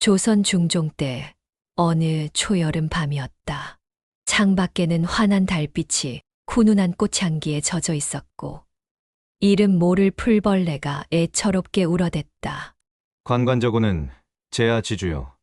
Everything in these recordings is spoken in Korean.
조선 중종 때 어느 초여름 밤이었다. 창밖에는 환한 달빛이 훈훈한 꽃향기에 젖어 있었고 이름 모를 풀벌레가 애처롭게 울어댔다. 관관저고는 제아 지주요.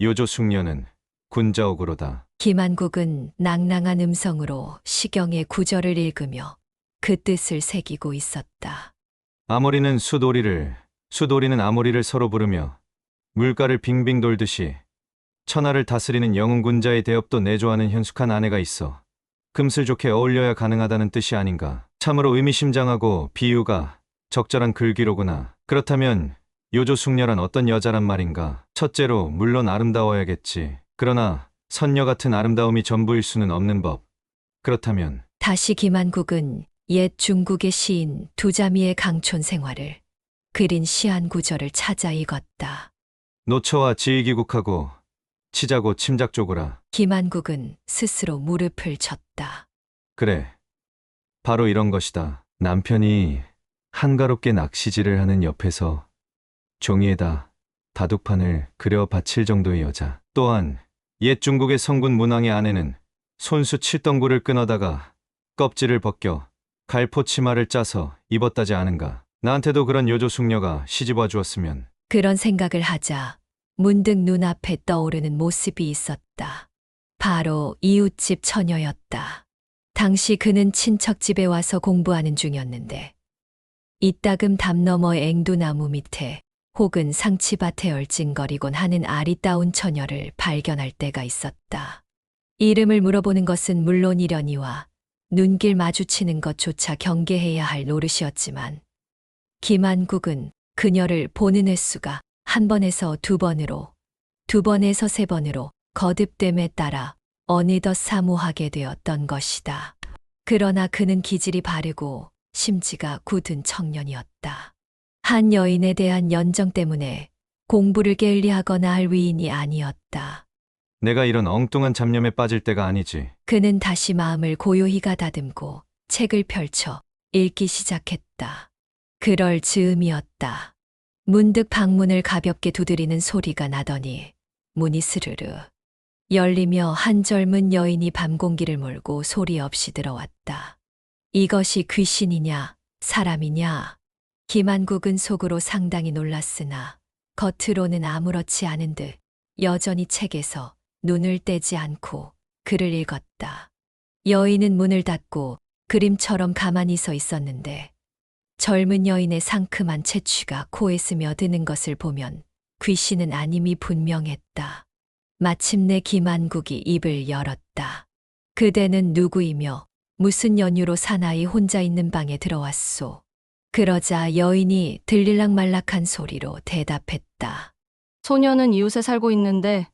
요조 숙녀는 군자옥으로다. 김한국은 낭낭한 음성으로 시경의 구절을 읽으며 그 뜻을 새기고 있었다. 아모리는 수도리를, 수도리는 아모리를 서로 부르며 물가를 빙빙 돌듯이 천하를 다스리는 영웅 군자의 대업도 내조하는 현숙한 아내가 있어 금슬 좋게 어울려야 가능하다는 뜻이 아닌가. 참으로 의미심장하고 비유가 적절한 글귀로구나. 그렇다면 요조 숙녀란 어떤 여자란 말인가. 첫째로 물론 아름다워야겠지. 그러나 선녀 같은 아름다움이 전부일 수는 없는 법. 그렇다면 다시 김한국은 옛 중국의 시인 두자미의 강촌 생활을 그린 시한 구절을 찾아 읽었다. 노처와 지위기국하고 치자고 침작 쪼고라. 김한국은 스스로 무릎을 쳤다. 그래. 바로 이런 것이다. 남편이 한가롭게 낚시질을 하는 옆에서 종이에다 바둑판을 그려 바칠 정도의 여자. 또한 옛 중국의 성군 문왕의 아내는 손수 칠덩구를 끊어다가 껍질을 벗겨 갈포 치마를 짜서 입었다지 않은가. 나한테도 그런 요조 숙녀가 시집와 주었으면 그런 생각을 하자 문득 눈앞에 떠오르는 모습이 있었다. 바로 이웃집 처녀였다. 당시 그는 친척집에 와서 공부하는 중이었는데 이따금 담 너머 앵두나무 밑에 혹은 상치밭에 얼찡거리곤 하는 아리따운 처녀를 발견할 때가 있었다. 이름을 물어보는 것은 물론이려니와 눈길 마주치는 것조차 경계해야 할 노릇이었지만 김한국은 그녀를 보는 횟수가 한 번에서 두 번으로, 두 번에서 세 번으로 거듭됨에 따라 어느덧 사모하게 되었던 것이다. 그러나 그는 기질이 바르고 심지가 굳은 청년이었다. 한 여인에 대한 연정 때문에 공부를 게을리하거나 할 위인이 아니었다. 내가 이런 엉뚱한 잡념에 빠질 때가 아니지. 그는 다시 마음을 고요히 가 다듬고 책을 펼쳐 읽기 시작했다. 그럴 즈음이었다. 문득 방문을 가볍게 두드리는 소리가 나더니 문이 스르르 열리며 한 젊은 여인이 밤 공기를 몰고 소리 없이 들어왔다. 이것이 귀신이냐, 사람이냐? 김한국은 속으로 상당히 놀랐으나 겉으로는 아무렇지 않은 듯 여전히 책에서 눈을 떼지 않고 글을 읽었다. 여인은 문을 닫고 그림처럼 가만히 서 있었는데 젊은 여인의 상큼한 채취가 코에 스며드는 것을 보면 귀신은 아님이 분명했다. 마침내 김한국이 입을 열었다. 그대는 누구이며 무슨 연유로 사나이 혼자 있는 방에 들어왔소. 그러자 여인이 들릴락말락한 소리로 대답했다. 소녀는 이웃에 살고 있는데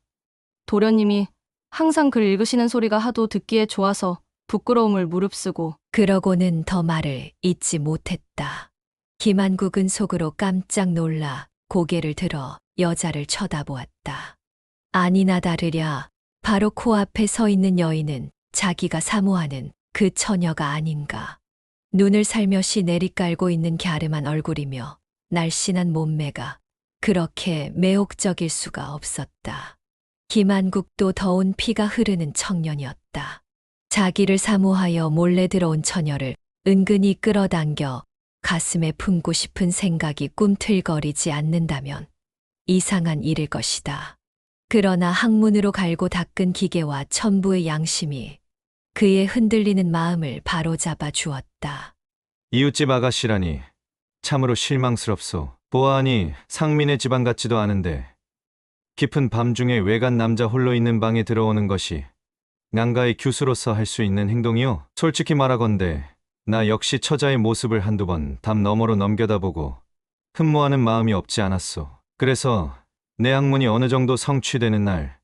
도련님이 항상 글 읽으시는 소리가 하도 듣기에 좋아서 부끄러움을 무릅쓰고 그러고는 더 말을 잇지 못했다. 김한국은 속으로 깜짝 놀라 고개를 들어 여자를 쳐다보았다. 아니나 다르랴 바로 코앞에 서 있는 여인은 자기가 사모하는 그 처녀가 아닌가. 눈을 살며시 내리깔고 있는 갸름한 얼굴이며 날씬한 몸매가 그렇게 매혹적일 수가 없었다. 김한국도 더운 피가 흐르는 청년이었다. 자기를 사모하여 몰래 들어온 처녀를 은근히 끌어당겨 가슴에 품고 싶은 생각이 꿈틀거리지 않는다면 이상한 일일 것이다. 그러나 항문으로 갈고 닦은 기계와 첨부의 양심이 그의 흔들리는 마음을 바로잡아 주었다. 이웃집 아가씨라니 참으로 실망스럽소. 보아하니 상민의 집안 같지도 않은데 깊은 밤중에 외간 남자 홀로 있는 방에 들어오는 것이 난가의 규수로서 할 수 있는 행동이요? 솔직히 말하건대 나 역시 처자의 모습을 한두 번 담 너머로 넘겨다보고 흠모하는 마음이 없지 않았소. 그래서 내 학문이 어느 정도 성취되는 날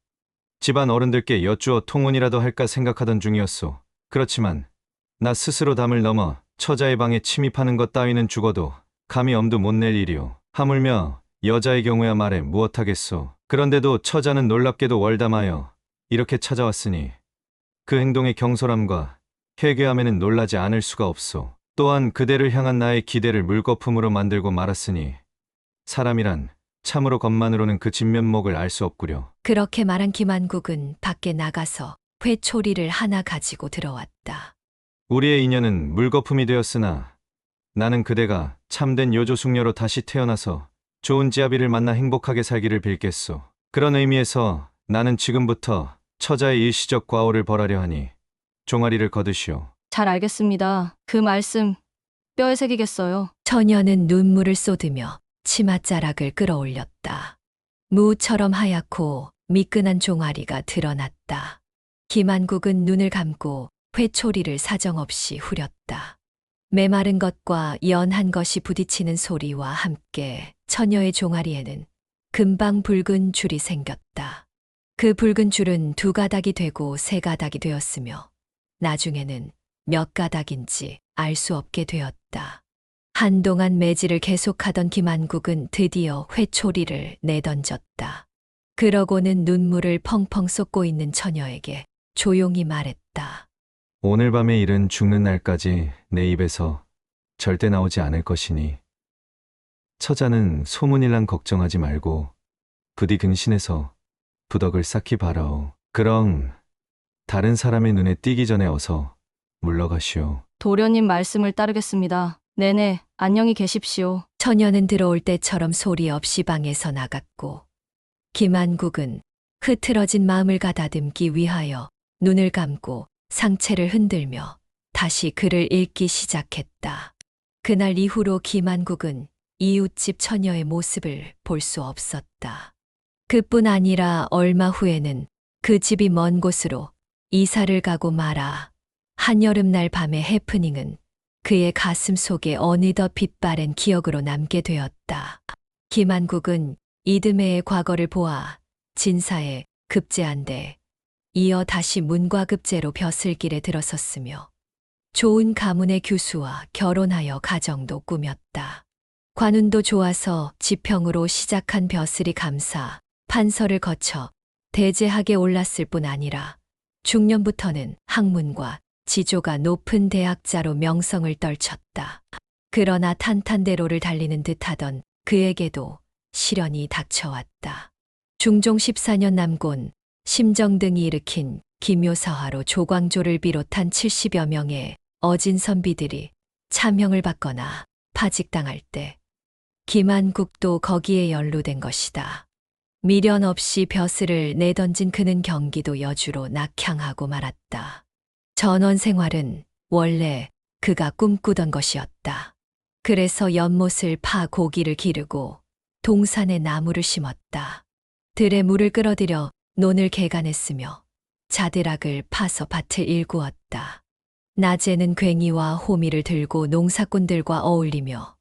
집안 어른들께 여쭈어 통혼이라도 할까 생각하던 중이었소. 그렇지만 나 스스로 담을 넘어 처자의 방에 침입하는 것 따위는 죽어도 감히 엄두 못 낼 일이오. 하물며 여자의 경우야 말해 무엇하겠소. 그런데도 처자는 놀랍게도 월담하여 이렇게 찾아왔으니 그 행동의 경솔함과 회개함에는 놀라지 않을 수가 없소. 또한 그대를 향한 나의 기대를 물거품으로 만들고 말았으니 사람이란 참으로 겉만으로는 그 진면목을 알 수 없구려. 그렇게 말한 김한국은 밖에 나가서 회초리를 하나 가지고 들어왔다. 우리의 인연은 물거품이 되었으나 나는 그대가 참된 요조숙녀로 다시 태어나서 좋은 지아비를 만나 행복하게 살기를 빌겠소. 그런 의미에서 나는 지금부터 처자의 일시적 과오를 벌하려 하니 종아리를 거두시오. 잘 알겠습니다. 그 말씀 뼈에 새기겠어요. 처녀는 눈물을 쏟으며 치맛자락을 끌어올렸다. 무처럼 하얗고 미끈한 종아리가 드러났다. 김한국은 눈을 감고 회초리를 사정없이 후렸다. 메마른 것과 연한 것이 부딪히는 소리와 함께 처녀의 종아리에는 금방 붉은 줄이 생겼다. 그 붉은 줄은 두 가닥이 되고 세 가닥이 되었으며 나중에는 몇 가닥인지 알 수 없게 되었다. 한동안 매질을 계속하던 김한국은 드디어 회초리를 내던졌다. 그러고는 눈물을 펑펑 쏟고 있는 처녀에게 조용히 말했다. 오늘 밤의 일은 죽는 날까지 내 입에서 절대 나오지 않을 것이니 처자는 소문일랑 걱정하지 말고 부디 근신해서 부덕을 쌓기 바라오. 그럼 다른 사람의 눈에 띄기 전에 어서 물러가시오. 도련님 말씀을 따르겠습니다. 네네, 안녕히 계십시오. 처녀는 들어올 때처럼 소리 없이 방에서 나갔고 김한국은 흐트러진 마음을 가다듬기 위하여 눈을 감고 상체를 흔들며 다시 글을 읽기 시작했다. 그날 이후로 김한국은 이웃집 처녀의 모습을 볼 수 없었다. 그뿐 아니라 얼마 후에는 그 집이 먼 곳으로 이사를 가고 말아 한여름날 밤의 해프닝은 그의 가슴 속에 어느덧 빛바랜 기억으로 남게 되었다. 김한국은 이듬해의 과거를 보아 진사에 급제한데 이어 다시 문과 급제로 벼슬길에 들어섰으며 좋은 가문의 교수와 결혼하여 가정도 꾸몄다. 관운도 좋아서 지평으로 시작한 벼슬이 감사 판서를 거쳐 대제학에 올랐을 뿐 아니라 중년부터는 학문과 지조가 높은 대학자로 명성을 떨쳤다. 그러나 탄탄대로를 달리는 듯하던 그에게도 시련이 닥쳐왔다. 중종 14년 남곤 심정 등이 일으킨 기묘사화로 조광조를 비롯한 70여 명의 어진 선비들이 참형을 받거나 파직당할 때 김한국도 거기에 연루된 것이다. 미련 없이 벼슬을 내던진 그는 경기도 여주로 낙향하고 말았다. 전원 생활은 원래 그가 꿈꾸던 것이었다. 그래서 연못을 파 고기를 기르고 동산에 나무를 심었다. 들에 물을 끌어들여 논을 개간했으며 자드락을 파서 밭을 일구었다. 낮에는 괭이와 호미를 들고 농사꾼들과 어울리며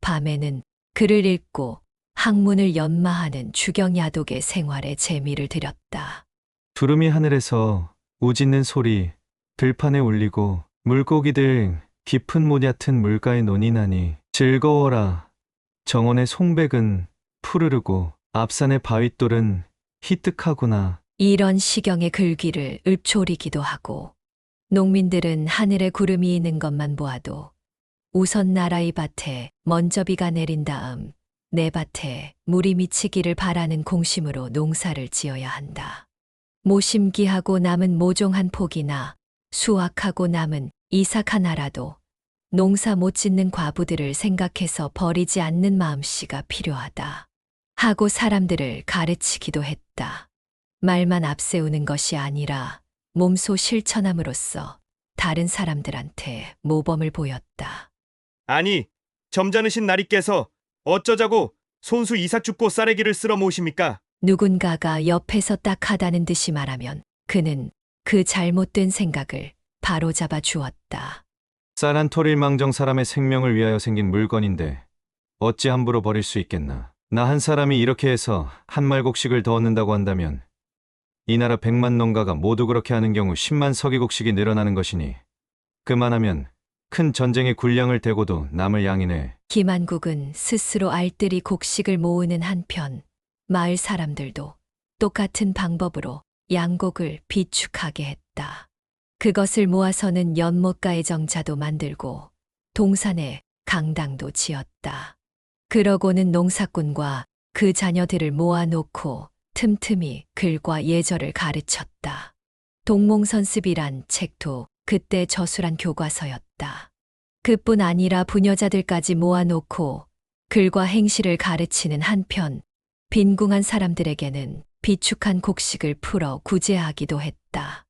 밤에는 글을 읽고 학문을 연마하는 주경야독의 생활에 재미를 들였다. 두루미 하늘에서 우짖는 소리 들판에 울리고 물고기들 깊은 못 얕은 물가에 논이 나니 즐거워라. 정원의 송백은 푸르르고 앞산의 바윗돌은 희뜩하구나. 이런 시경의 글귀를 읊조리기도 하고 농민들은 하늘에 구름이 있는 것만 보아도 우선 나라의 밭에 먼저 비가 내린 다음 내 밭에 물이 미치기를 바라는 공심으로 농사를 지어야 한다. 모심기하고 남은 모종 한 폭이나 수확하고 남은 이삭 하나라도 농사 못 짓는 과부들을 생각해서 버리지 않는 마음씨가 필요하다. 하고 사람들을 가르치기도 했다. 말만 앞세우는 것이 아니라 몸소 실천함으로써 다른 사람들한테 모범을 보였다. 아니, 점잖으신 나리께서 어쩌자고 손수 이삭 죽고 쌀에기를 쓸어 모으십니까? 누군가가 옆에서 딱 하다는 듯이 말하면 그는 그 잘못된 생각을 바로잡아 주었다. 쌀한 토릴 망정 사람의 생명을 위하여 생긴 물건인데 어찌 함부로 버릴 수 있겠나. 나 한 사람이 이렇게 해서 한 말 곡식을 더 얻는다고 한다면 이 나라 백만 농가가 모두 그렇게 하는 경우 10만 서기 곡식이 늘어나는 것이니 그만하면 큰 전쟁의 군량을 대고도 남을 양이네. 김한국은 스스로 알뜰히 곡식을 모으는 한편 마을 사람들도 똑같은 방법으로 양곡을 비축하게 했다. 그것을 모아서는 연못가의 정자도 만들고 동산에 강당도 지었다. 그러고는 농사꾼과 그 자녀들을 모아놓고 틈틈이 글과 예절을 가르쳤다. 동몽선습이란 책도 그때 저술한 교과서였다. 그뿐 아니라 부녀자들까지 모아놓고 글과 행실을 가르치는 한편 빈궁한 사람들에게는 비축한 곡식을 풀어 구제하기도 했다.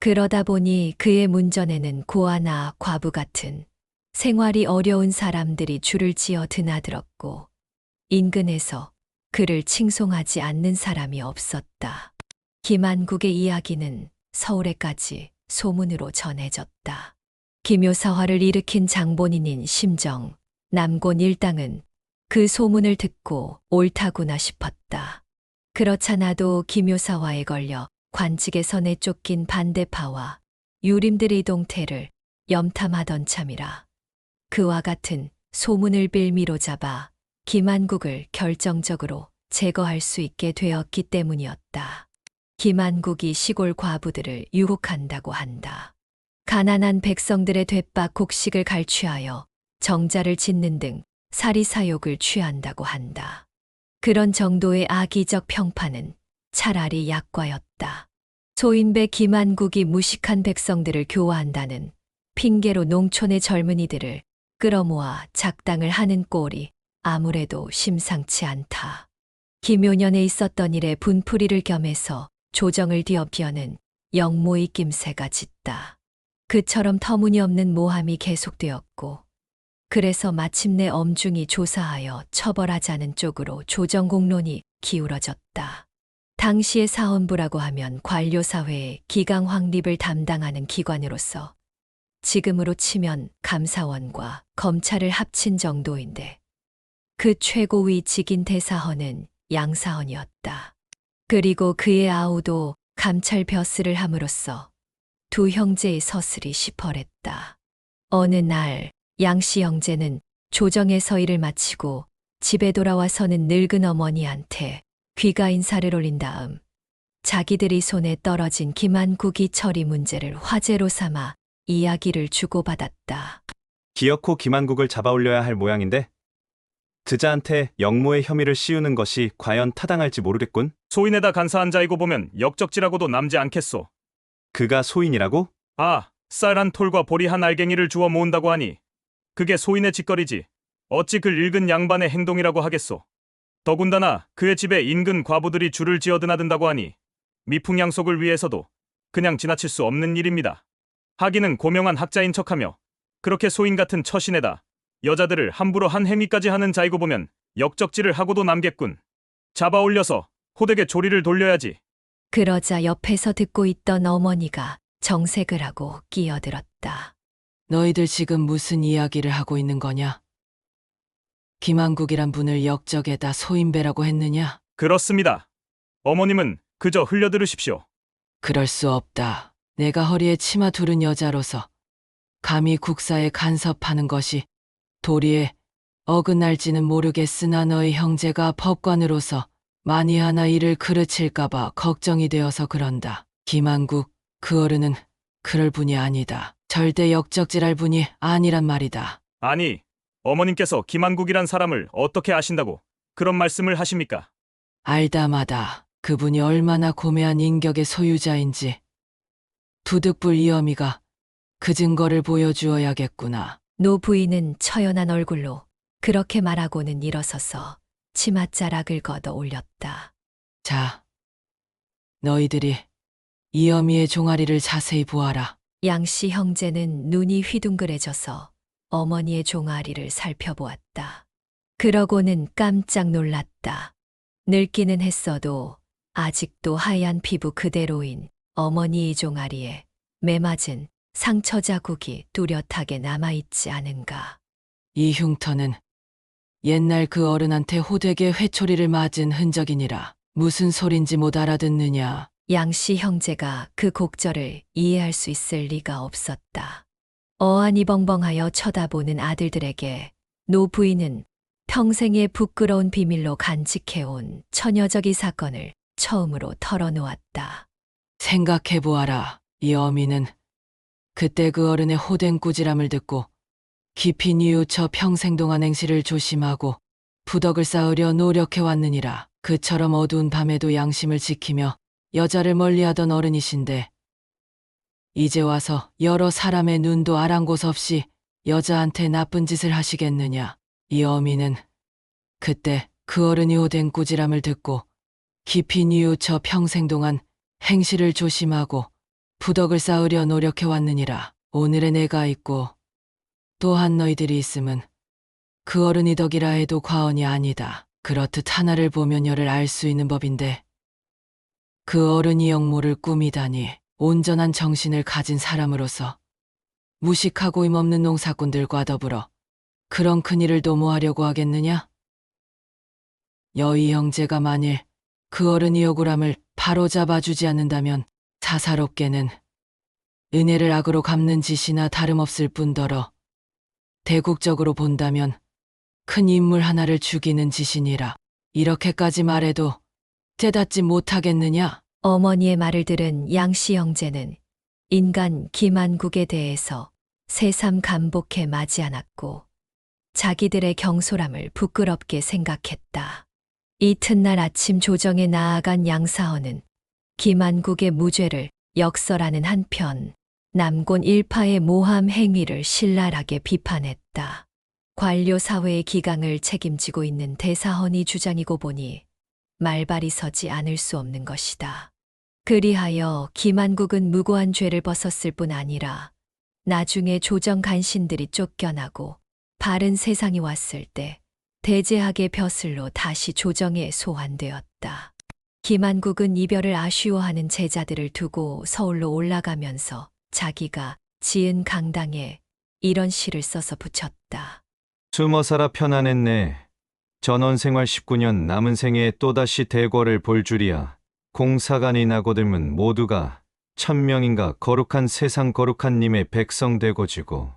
그러다 보니 그의 문전에는 고아나 과부 같은 생활이 어려운 사람들이 줄을 지어 드나들었고 인근에서 그를 칭송하지 않는 사람이 없었다. 김한국의 이야기는 서울에까지 소문으로 전해졌다. 기묘사화를 일으킨 장본인인 심정, 남곤 일당은 그 소문을 듣고 옳다구나 싶었다. 그렇잖아도 기묘사화에 걸려 관직에서 내쫓긴 반대파와 유림들의 동태를 염탐하던 참이라. 그와 같은 소문을 빌미로 잡아 김한국을 결정적으로 제거할 수 있게 되었기 때문이었다. 김한국이 시골 과부들을 유혹한다고 한다. 가난한 백성들의 되박 곡식을 갈취하여 정자를 짓는 등 사리사욕을 취한다고 한다. 그런 정도의 악의적 평판은 차라리 약과였다. 소인배 김한국이 무식한 백성들을 교화한다는 핑계로 농촌의 젊은이들을 끌어모아 작당을 하는 꼴이 아무래도 심상치 않다. 김효년에 있었던 일에 분풀이를 겸해서 조정을 뒤엎여는 영모의 낌새가 짙다. 그처럼 터무니없는 모함이 계속되었고, 그래서 마침내 엄중히 조사하여 처벌하자는 쪽으로 조정 공론이 기울어졌다. 당시의 사헌부라고 하면 관료사회의 기강 확립을 담당하는 기관으로서 지금으로 치면 감사원과 검찰을 합친 정도인데 그 최고위 직인 대사헌은 양사헌이었다. 그리고 그의 아우도 감찰 벼슬을 함으로써 두 형제의 서슬이 시퍼랬다. 어느 날 양씨 형제는 조정에서 일을 마치고 집에 돌아와서는 늙은 어머니한테 귀가 인사를 올린 다음 자기들이 손에 떨어진 김한국이 처리 문제를 화제로 삼아 이야기를 주고받았다. 기어코 김한국을 잡아올려야 할 모양인데 드자한테 영모의 혐의를 씌우는 것이 과연 타당할지 모르겠군. 소인에다 간사한 자이고 보면 역적지라고도 남지 않겠소. 그가 소인이라고? 아, 쌀 한 톨과 보리 한 알갱이를 주워 모은다고 하니 그게 소인의 짓거리지. 어찌 그 읽은 양반의 행동이라고 하겠소. 더군다나 그의 집에 인근 과부들이 줄을 지어 드나든다고 하니 미풍양속을 위해서도 그냥 지나칠 수 없는 일입니다. 하기는 고명한 학자인 척하며 그렇게 소인 같은 처신에다 여자들을 함부로 한 행위까지 하는 자이고 보면 역적지를 하고도 남겠군. 잡아 올려서 호되게 조리를 돌려야지. 그러자 옆에서 듣고 있던 어머니가 정색을 하고 끼어들었다. 너희들 지금 무슨 이야기를 하고 있는 거냐? 김한국이란 분을 역적에다 소인배라고 했느냐? 그렇습니다. 어머님은 그저 흘려들으십시오. 그럴 수 없다. 내가 허리에 치마 두른 여자로서 감히 국사에 간섭하는 것이 도리에 어긋날지는 모르겠으나 너희 형제가 법관으로서 만이 하나 일을 그르칠까봐 걱정이 되어서 그런다. 김한국, 그 어른은 그럴 분이 아니다. 절대 역적질할 분이 아니란 말이다. 아니, 어머님께서 김한국이란 사람을 어떻게 아신다고 그런 말씀을 하십니까? 알다마다 그분이 얼마나 고매한 인격의 소유자인지 두득불 이어미가 그 증거를 보여주어야겠구나. 노 부인은 처연한 얼굴로 그렇게 말하고는 일어서서 치맛자락을 걷어 올렸다. 자, 너희들이 이어미의 종아리를 자세히 보아라. 양씨 형제는 눈이 휘둥그레져서 어머니의 종아리를 살펴보았다. 그러고는 깜짝 놀랐다. 늙기는 했어도 아직도 하얀 피부 그대로인 어머니의 종아리에 매맞은 상처 자국이 뚜렷하게 남아있지 않은가. 이 흉터는 옛날 그 어른한테 호되게 회초리를 맞은 흔적이니라. 무슨 소린지 못 알아듣느냐. 양씨 형제가 그 곡절을 이해할 수 있을 리가 없었다. 어안이 벙벙하여 쳐다보는 아들들에게 노 부인은 평생의 부끄러운 비밀로 간직해온 처녀적이 사건을 처음으로 털어놓았다. 생각해 보아라. 이 어미는 그때 그 어른의 호된 꾸지람을 듣고 깊이 뉘우쳐 평생 동안 행실을 조심하고 부덕을 쌓으려 노력해왔느니라. 그처럼 어두운 밤에도 양심을 지키며 여자를 멀리하던 어른이신데 이제 와서 여러 사람의 눈도 아랑곳 없이 여자한테 나쁜 짓을 하시겠느냐. 이 어미는 그때 그 어른이 오된 꾸지람을 듣고 깊이 뉘우쳐 평생 동안 행실을 조심하고 부덕을 쌓으려 노력해왔느니라. 오늘의 내가 있고 또한 너희들이 있음은 그 어른이 덕이라 해도 과언이 아니다. 그렇듯 하나를 보면 열을 알 수 있는 법인데 그 어른이 영모를 꾸미다니 온전한 정신을 가진 사람으로서 무식하고 힘없는 농사꾼들과 더불어 그런 큰일을 도모하려고 하겠느냐? 여의 형제가 만일 그 어른이 억울함을 바로 잡아주지 않는다면 사사롭게는 은혜를 악으로 갚는 짓이나 다름없을 뿐더러 대국적으로 본다면 큰 인물 하나를 죽이는 짓이니라. 이렇게까지 말해도 깨닫지 못하겠느냐? 어머니의 말을 들은 양씨 형제는 인간 김한국에 대해서 새삼 감복해 마지 않았고 자기들의 경솔함을 부끄럽게 생각했다. 이튿날 아침 조정에 나아간 양사원은 김한국의 무죄를 역설하는 한편 남곤 일파의 모함 행위를 신랄하게 비판했다. 관료 사회의 기강을 책임지고 있는 대사헌이 주장이고 보니 말발이 서지 않을 수 없는 것이다. 그리하여 김한국은 무고한 죄를 벗었을 뿐 아니라 나중에 조정 간신들이 쫓겨나고 바른 세상이 왔을 때 대제학의 벼슬로 다시 조정에 소환되었다. 김한국은 이별을 아쉬워하는 제자들을 두고 서울로 올라가면서 자기가 지은 강당에 이런 시를 써서 붙였다. 숨어 살아 편안했네. 전원 생활 19년 남은 생에 또다시 대궐을 볼 줄이야. 공사관이 나고들면 모두가 천명인가 거룩한 세상 거룩한 님의 백성 되고 지고